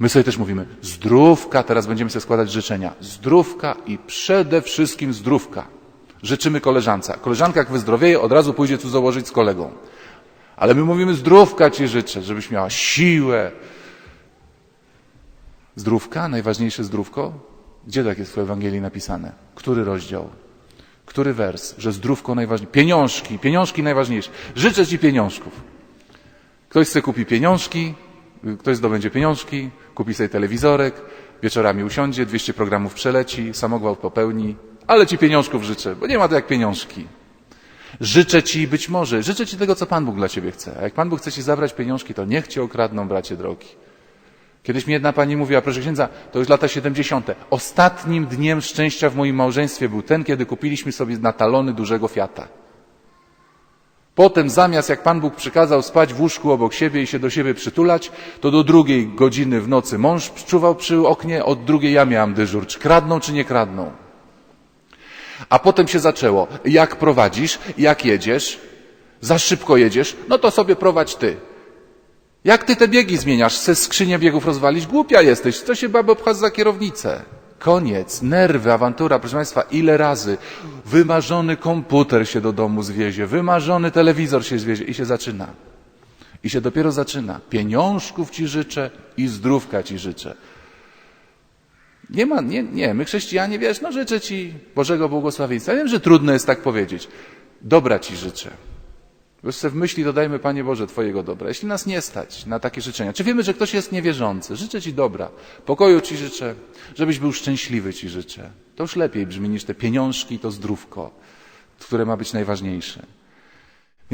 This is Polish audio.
My sobie też mówimy zdrówka, teraz będziemy sobie składać życzenia. Zdrówka i przede wszystkim zdrówka. Życzymy koleżance. Koleżanka jak wyzdrowieje, od razu pójdzie tu założyć z kolegą. Ale my mówimy zdrówka ci życzę, żebyś miała siłę. Zdrówka, najważniejsze zdrówko? Gdzie tak jest w Ewangelii napisane? Który rozdział? Który wers? Że zdrówko najważniejsze. Pieniążki, pieniążki najważniejsze. Życzę ci pieniążków. Ktoś sobie kupi pieniążki, ktoś zdobędzie pieniążki, kupi sobie telewizorek, wieczorami usiądzie, 200 programów przeleci, samogwałt popełni, ale ci pieniążków życzę, bo nie ma to jak pieniążki. Życzę ci być może, życzę ci tego, co Pan Bóg dla ciebie chce. A jak Pan Bóg chce ci zabrać pieniążki, to niech cię okradną, bracie drogi. Kiedyś mi jedna pani mówiła, proszę księdza, to już lata 70. Ostatnim dniem szczęścia w moim małżeństwie był ten, kiedy kupiliśmy sobie na talony dużego Fiata. Potem zamiast, jak Pan Bóg przykazał spać w łóżku obok siebie i się do siebie przytulać, to do drugiej godziny w nocy mąż czuwał przy oknie, od drugiej ja miałam dyżur. Czy kradną, czy nie kradną? A potem się zaczęło. Jak prowadzisz, jak jedziesz, za szybko jedziesz, no to sobie prowadź ty. Jak ty te biegi zmieniasz? Se skrzynię biegów rozwalić? Głupia jesteś. Co się baby obchodzi za kierownicę? Koniec. Nerwy, awantura. Proszę Państwa, ile razy wymarzony komputer się do domu zwiezie, wymarzony telewizor się zwiezie i się zaczyna. I się dopiero zaczyna. Pieniążków ci życzę i zdrówka ci życzę. Nie ma, nie, nie, my chrześcijanie, wiesz, no życzę Ci Bożego błogosławieństwa. Wiem, że trudno jest tak powiedzieć. Dobra Ci życzę. Sobie w myśli dodajmy, Panie Boże, Twojego dobra. Jeśli nas nie stać na takie życzenia, czy wiemy, że ktoś jest niewierzący, życzę Ci dobra, pokoju Ci życzę, żebyś był szczęśliwy Ci życzę. To już lepiej brzmi niż te pieniążki i to zdrówko, które ma być najważniejsze.